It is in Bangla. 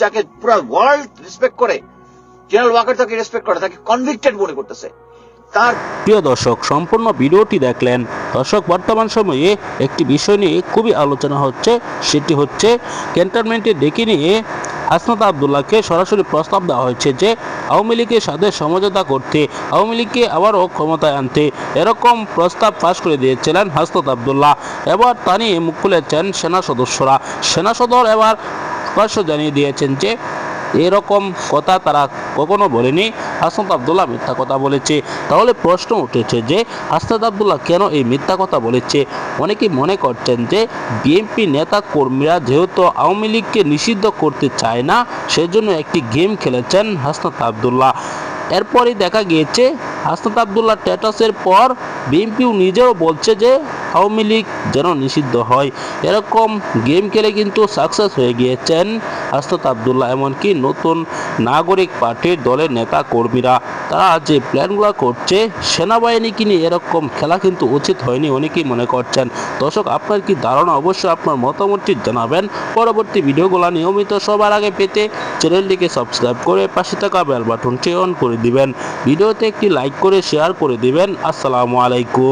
যাকে পুরো ওয়ার্ল্ড রেসপেক্ট করে জেনারেল ওয়াকার তাকে রেসপেক্ট করে, তাকে কনভিক্টেড মনে করতেছে। তার প্রিয় দর্শক, সম্পূর্ণ ভিডিওটি দেখলেন। দর্শক, বর্তমান সময়ে একটি বিষয় নিয়ে খুবই আলোচনা হচ্ছে, সেটি হচ্ছে ক্যান্টনমেন্টে ডেকে নিয়ে হাসনাত আবদুল্লাহকে সরাসরি প্রস্তাব দেওয়া হয়েছে যে, আওয়ামী লীগের সাথে সমঝোতা করতে, আওয়ামী লীগকে আবারও ক্ষমতায় আনতে এরকম প্রস্তাব পাশ করে দিয়েছিলেন হাসনাত আবদুল্লাহ। এবার তা নিয়ে মুখ খুলেছেন সেনা সদস্যরা। সেনা সদর এবার স্পষ্ট জানিয়ে দিয়েছেন যে, এরকম কথা তারা কখনো বলেনি। হাসনাত আবদুল্লাহ মিথ্যা কথা বলেছে। তাহলে প্রশ্ন উঠেছে যে, হাসনাত আবদুল্লাহ কেন এই মিথ্যা কথা বলেছে? অনেকে মনে করছেন যে বিএনপি নেতা কর্মীরা যেহেতু আওয়ামী লীগকে নিষিদ্ধ করতে চায় না, সেজন্য একটি গেম খেলেছেন হাসনাত আবদুল্লাহ। এরপরই দেখা গিয়েছে, হাসনাত আবদুল্লাহ স্ট্যাটাসের পর বিএনপিও নিজেও বলছে যে আওয়ামী লীগ যেন নিষিদ্ধ হয়। এরকম গেম খেলে কিন্তু সাকসেস হয়ে গিয়েছেন হাসনাত আবদুল্লাহ। এমনকি নতুন নাগরিক পার্টির দলের নেতা কর্মীরা। তারা যে প্ল্যানগুলো করছে সেনাবাহিনীকে নিয়ে এরকম খেলা কিন্তু উচিত হয়নি অনেকেই মনে করছেন। দর্শক, আপনার কি ধারণা? অবশ্যই আপনার মতামতটি জানাবেন। পরবর্তী ভিডিওগুলো নিয়মিত সবার আগে পেতে চ্যানেলটিকে সাবস্ক্রাইব করে পাশে থাকা বেল বাটনটি অন করে দিবেন। ভিডিওতে একটি লাইক করে শেয়ার করে দিবেন। আসসালামু আলাইকুম।